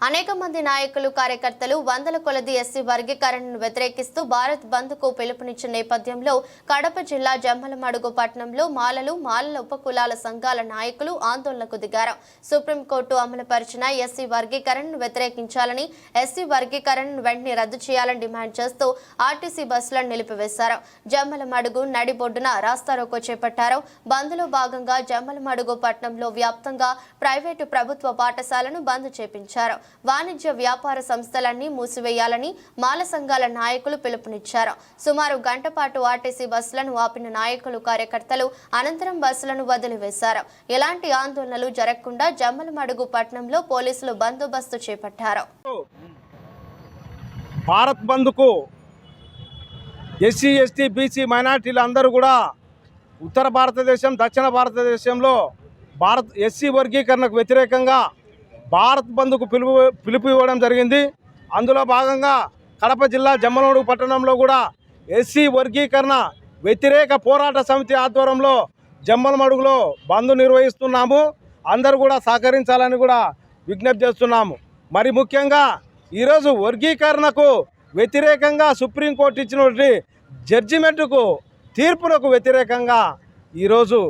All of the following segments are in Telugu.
అనేక మంది నాయకులు కార్యకర్తలు వందల కొలది ఎస్సీ వర్గీకరణను వ్యతిరేకిస్తూ భారత్ బంద్కు పిలుపునిచ్చిన నేపథ్యంలో కడప జిల్లా జమ్మలమడుగు పట్టణంలో మాలలు మాలల ఉపకులాల సంఘాల నాయకులు ఆందోళనకు దిగారు. సుప్రీంకోర్టు అమలుపరిచిన ఎస్సీ వర్గీకరణను వ్యతిరేకించాలని ఎస్సీ వర్గీకరణను వెంటనే రద్దు చేయాలని డిమాండ్ చేస్తూ ఆర్టీసీ బస్సులను నిలిపివేశారు. జమ్మలమడుగు నడిబొడ్డున రాస్తారోకో చేపట్టారు. బంద్లో భాగంగా జమ్మలమడుగు పట్టణంలో వ్యాప్తంగా ప్రైవేటు ప్రభుత్వ పాఠశాలను బంద్ చేపించారు. వాణిజ్య వ్యాపార సంస్థలన్నీ మూసివేయాలని మాల సంఘాల నాయకులు పిలుపునిచ్చారు. సుమారు గంట పాటు ఆర్టీసీ బస్సులను ఆపిన నాయకులు కార్యకర్తలు అనంతరం బస్సులను వదిలివేశారు. ఎలాంటి ఆందోళనలు జరగకుండా జమ్మలమడుగు పట్టణంలో పోలీసులు బందోబస్తు చేపట్టారు. భారత్ బంద్కు ఎస్సీ ఎస్టీ బీసీ మైనార్టీలు అందరూ కూడా ఉత్తర భారతదేశం దక్షిణ భారతదేశంలో భారత్ ఎస్సీ వర్గీకరణకు వ్యతిరేకంగా భారత్ బంద్కు పిలుపు పిలుపు ఇవ్వడం జరిగింది. అందులో భాగంగా కడప జిల్లా జమ్మలూడు పట్టణంలో కూడా ఎస్సీ వర్గీకరణ వ్యతిరేక పోరాట సమితి ఆధ్వర్యంలో జమ్మలమడుగులో బంద్ నిర్వహిస్తున్నాము. అందరూ కూడా సహకరించాలని కూడా విజ్ఞప్తి చేస్తున్నాము. మరి ముఖ్యంగా ఈరోజు వర్గీకరణకు వ్యతిరేకంగా సుప్రీంకోర్టు ఇచ్చినటువంటి జడ్జిమెంటుకు తీర్పులకు వ్యతిరేకంగా ఈరోజు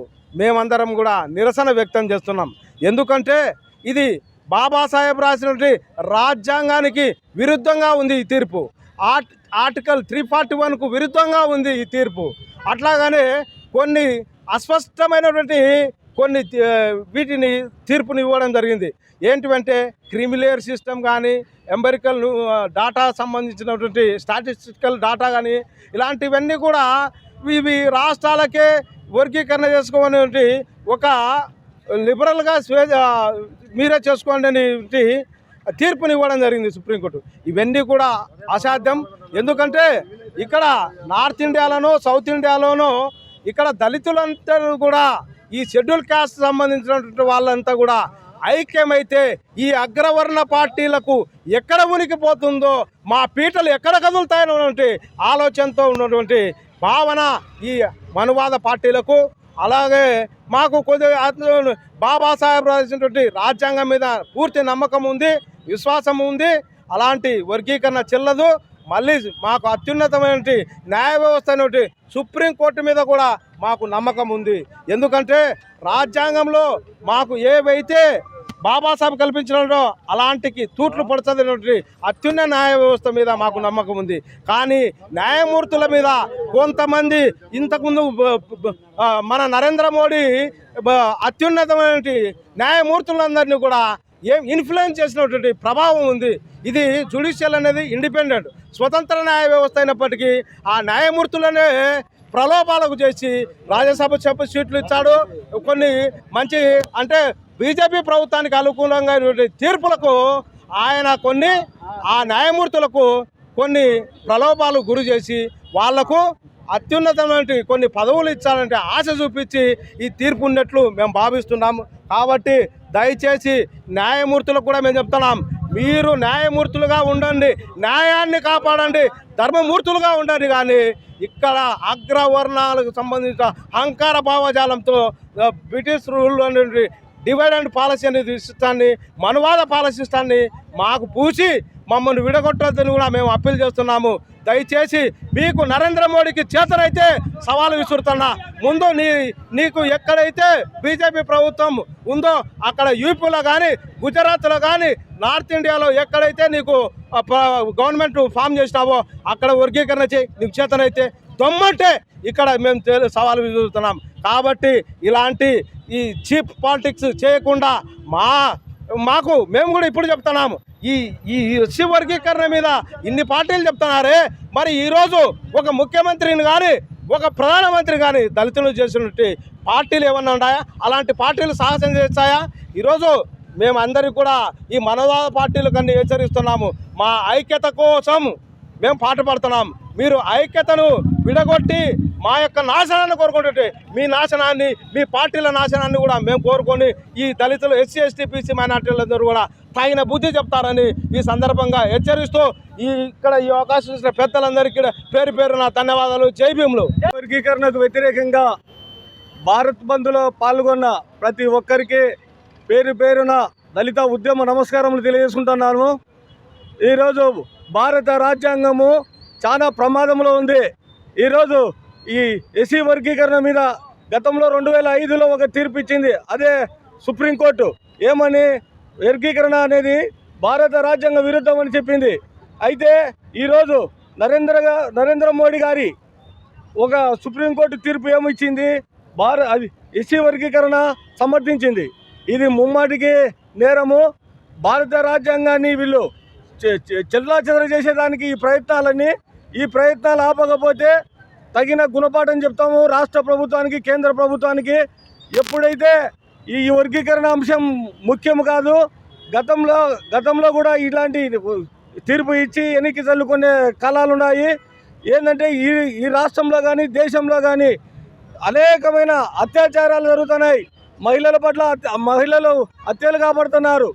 మేమందరం కూడా నిరసన వ్యక్తం చేస్తున్నాం. ఎందుకంటే ఇది బాబాసాహెబ్ రాసినటువంటి రాజ్యాంగానికి విరుద్ధంగా ఉంది ఈ తీర్పు. ఆర్ట్ ఆర్టికల్ త్రీ ఫార్టీ వన్కు విరుద్ధంగా ఉంది ఈ తీర్పు. అట్లాగనే కొన్ని అస్పష్టమైనటువంటి కొన్ని వీటిని తీర్పుని ఇవ్వడం జరిగింది. ఏంటివంటే క్రిమిలేయర్ సిస్టమ్ కానీ ఎంబరికల్ డాటా సంబంధించినటువంటి స్టాటిస్టికల్ డాటా కానీ ఇలాంటివన్నీ కూడా ఇవి రాష్ట్రాలకే వర్గీకరణ చేసుకోమనేటువంటి ఒక లిబరల్గా స్వే మీరే చేసుకోండి అని తీర్పుని ఇవ్వడం జరిగింది సుప్రీంకోర్టు. ఇవన్నీ కూడా అసాధ్యం. ఎందుకంటే ఇక్కడ నార్త్ ఇండియాలోనో సౌత్ ఇండియాలోనో ఇక్కడ దళితులంతా కూడా ఈ షెడ్యూల్ క్యాస్ట్ సంబంధించినటువంటి వాళ్ళంతా కూడా ఐక్యమైతే ఈ అగ్రవర్ణ పార్టీలకు ఎక్కడ ఉనికిపోతుందో మా పీటలు ఎక్కడ కదులుతాయన్నటువంటి ఆలోచనతో ఉన్నటువంటి భావన ఈ మనువాద పార్టీలకు అలాగే మాకు కొద్దిగా ఆత్మ- బాబాసాహెబ్ రాసినటువంటి రాజ్యాంగం మీద పూర్తి నమ్మకం ఉంది విశ్వాసం ఉంది. అలాంటి వర్గీకరణ చెల్లదు. మళ్ళీ మాకు అత్యున్నతమైన న్యాయ వ్యవస్థ అనేటి సుప్రీంకోర్టు మీద కూడా మాకు నమ్మకం ఉంది. ఎందుకంటే రాజ్యాంగంలో మాకు ఏవైతే బాబాసాహెబ్ కల్పించినాడో అలాంటికి తూట్లు పడుతుంది అత్యున్న న్యాయ వ్యవస్థ మీద మాకు నమ్మకం ఉంది. కానీ న్యాయమూర్తుల మీద కొంతమంది ఇంతకుముందు మన నరేంద్ర మోడీ అత్యున్నతమైన న్యాయమూర్తులందరినీ కూడా ఏం ఇన్ఫ్లుయెన్స్ చేసినటువంటి ప్రభావం ఉంది. ఇది జుడిషియల్ అనేది ఇండిపెండెంట్ స్వతంత్ర న్యాయ వ్యవస్థ అయినప్పటికీ ఆ న్యాయమూర్తులనే ప్రలోభాలకు చేసి రాజ్యసభ చెప్పు సీట్లు ఇచ్చాడు. కొన్ని మంచి అంటే బీజేపీ ప్రభుత్వానికి అనుకూలంగా తీర్పులకు ఆయన కొన్ని ఆ న్యాయమూర్తులకు కొన్ని ప్రలోభాలు గురి చేసి వాళ్ళకు అత్యున్నతమైన కొన్ని పదవులు ఇచ్చాలంటే ఆశ చూపించి ఈ తీర్పు ఉన్నట్లు మేము భావిస్తున్నాము. కాబట్టి దయచేసి న్యాయమూర్తులకు కూడా మేము చెప్తున్నాం మీరు న్యాయమూర్తులుగా ఉండండి న్యాయాన్ని కాపాడండి ధర్మమూర్తులుగా ఉండండి. కానీ ఇక్కడ అగ్రవర్ణాలకు సంబంధించిన అహంకార భావజాలంతో బ్రిటిష్ రూల్ అనేది డివైడ్ అండ్ పాలసీ అనేది సిస్టాన్ని మనువాద పాలసీ ఇస్తాన్ని మాకు పూసి మమ్మల్ని విడగొట్టొద్దని కూడా మేము అప్పీల్ చేస్తున్నాము. దయచేసి మీకు నరేంద్ర మోడీకి చేతనైతే సవాలు విసురుతున్నా ముందు నీ నీకు ఎక్కడైతే బీజేపీ ప్రభుత్వం ఉందో అక్కడ యూపీలో కానీ గుజరాత్లో కానీ నార్త్ ఇండియాలో ఎక్కడైతే నీకు గవర్నమెంట్ ఫామ్ చేసినావో అక్కడ వర్గీకరణ చేయి నీకు చేతనైతే దొమ్మంటే ఇక్కడ మేము సవాలు విసురుతున్నాం. కాబట్టి ఇలాంటి ఈ చీప్ పాలిటిక్స్ చేయకుండా మా మాకు మేము కూడా ఇప్పుడు చెప్తున్నాము. ఈ ఈ ఎస్సీ వర్గీకరణ మీద ఇన్ని పార్టీలు చెప్తున్నారే మరి ఈరోజు ఒక ముఖ్యమంత్రిని కానీ ఒక ప్రధానమంత్రి కానీ దళితులు చేసినట్టు పార్టీలు ఏమన్నా ఉన్నాయా? అలాంటి పార్టీలు సాహసం చేస్తాయా? ఈరోజు మేమందరికీ కూడా ఈ మనోవాద పార్టీలు కన్నా హెచ్చరిస్తున్నాము. మా ఐక్యత కోసం మేము పాటు పడుతున్నాం మీరు ఐక్యతను విడగొట్టి మా యొక్క నాశనాన్ని కోరుకుంటుంటే మీ నాశనాన్ని మీ పార్టీల నాశనాన్ని కూడా మేము కోరుకొని ఈ దళితులు ఎస్సీ ఎస్టీ బీసీ మైనార్టీలందరూ కూడా తగిన బుద్ధి చెప్తారని ఈ సందర్భంగా హెచ్చరిస్తూ ఈ ఇక్కడ ఈ అవకాశం ఇచ్చిన పెద్దలందరికీ పేరు పేరున ధన్యవాదాలు. జై భీములు. వర్గీకరణకు వ్యతిరేకంగా భారత్ బంద్లో పాల్గొన్న ప్రతి ఒక్కరికి పేరు పేరున దళిత ఉద్యమ నమస్కారములు తెలియజేసుకుంటున్నాను. ఈరోజు భారత రాజ్యాంగము చాలా ప్రమాదంలో ఉంది. ఈరోజు ఈ ఎస్సీ వర్గీకరణ మీద గతంలో రెండు వేల ఐదులో ఒక తీర్పు ఇచ్చింది. అదే సుప్రీంకోర్టు ఏమని? వర్గీకరణ అనేది భారత రాజ్యాంగ విరుద్ధం అని చెప్పింది. అయితే ఈరోజు నరేంద్ర నరేంద్ర మోడీ గారి ఒక సుప్రీంకోర్టు తీర్పు ఏమిచ్చింది? భార అది ఎస్సీ వర్గీకరణ సమర్థించింది. ఇది ముమ్మాటికి నేరము. భారత రాజ్యాంగాన్ని వీళ్ళు చెల్లా చెదర చేసేదానికి ఈ ప్రయత్నాలన్నీ ఈ ప్రయత్నాలు ఆపకపోతే తగిన గుణపాఠం చెప్తాము రాష్ట్ర ప్రభుత్వానికి కేంద్ర ప్రభుత్వానికి. ఎప్పుడైతే ఈ వర్గీకరణ అంశం ముఖ్యం కాదు గతంలో గతంలో కూడా ఇలాంటి తీర్పు ఇచ్చి వెనక్కి చల్లుకునే కళలు ఉన్నాయి ఏంటంటే ఈ ఈ రాష్ట్రంలో కానీ దేశంలో కానీ అనేకమైన అత్యాచారాలు జరుగుతున్నాయి. మహిళల పట్ల మహిళలు హత్యలు కాబడుతున్నారు.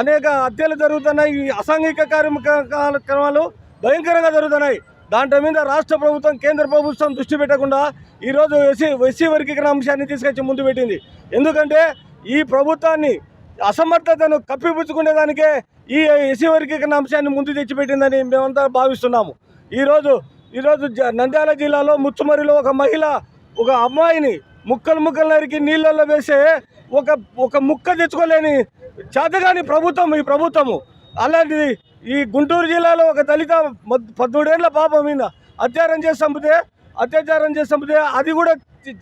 అనేక హత్యలు జరుగుతున్నాయి. ఈ అసాంఘిక కార్యక్రమాలు భయంకరంగా జరుగుతున్నాయి. దాంట్లో మీద రాష్ట్ర ప్రభుత్వం కేంద్ర ప్రభుత్వం దృష్టి పెట్టకుండా ఈరోజు ఎస్సీ ఎస్సీ వర్గీకరణ అంశాన్ని తీసుకొచ్చి ముందు పెట్టింది. ఎందుకంటే ఈ ప్రభుత్వాన్ని అసమర్థతను కప్పిపుచ్చుకునేదానికే ఈ ఎస్సీ వర్గీకరణ అంశాన్ని ముందు తెచ్చిపెట్టిందని మేమంతా భావిస్తున్నాము. ఈరోజు ఈరోజు జ- నంద్యాల జిల్లాలో ముచ్చుమరిలో ఒక మహిళ ఒక అమ్మాయిని ముక్కలు ముక్కలు నరికి నీళ్ళల్లో వేసే ఒక ఒక ముక్క తెచ్చుకోలేని చేతగాని ప్రభుత్వం ఈ ప్రభుత్వము. అలాంటిది ఈ గుంటూరు జిల్లాలో ఒక దళిత మద్- పదమూడేళ్ళ పాప మీద అత్యాచారం చేసి చంపితే అత్యాచారం చేసి చంపితే అది కూడా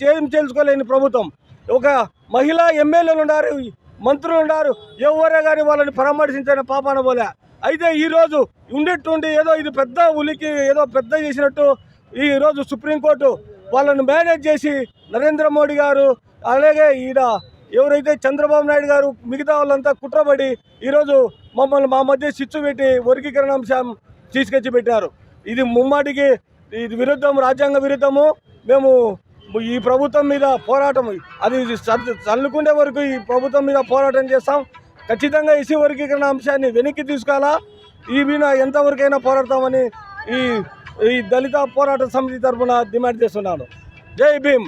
చేయం చేయించుకోలేని ప్రభుత్వం. ఒక మహిళా ఎమ్మెల్యేలు ఉన్నారు మంత్రులు ఉన్నారు ఎవరే కానీ వాళ్ళని పరామర్శించిన పాపాన పోలే అయితే ఈరోజు ఉండేట్టుండి ఏదో ఇది పెద్ద ఉలికి ఏదో పెద్ద చేసినట్టు ఈరోజు సుప్రీంకోర్టు వాళ్ళని మేనేజ్ చేసి నరేంద్ర మోడీ గారు అలాగే ఈడ ఎవరైతే చంద్రబాబు నాయుడు గారు మిగతా వాళ్ళంతా కుట్రబడి ఈరోజు మమ్మల్ని మా మధ్య చిచ్చు పెట్టి వర్గీకరణ అంశం తీసుకొచ్చి పెట్టారు. ఇది ముమ్మాటికి ఇది విరుద్ధం రాజ్యాంగ విరుద్ధము. మేము ఈ ప్రభుత్వం మీద పోరాటం అది చల్- చల్లుకునే వరకు ఈ ప్రభుత్వం మీద పోరాటం చేస్తాం. ఖచ్చితంగా ఎస్సీ వర్గీకరణ అంశాన్ని వెనక్కి తీసుకోవాలా ఈ మీద ఎంతవరకైనా పోరాడతామని ఈ ఈ దళిత పోరాట సమితి తరఫున డిమాండ్ చేస్తున్నాను. జై భీమ్!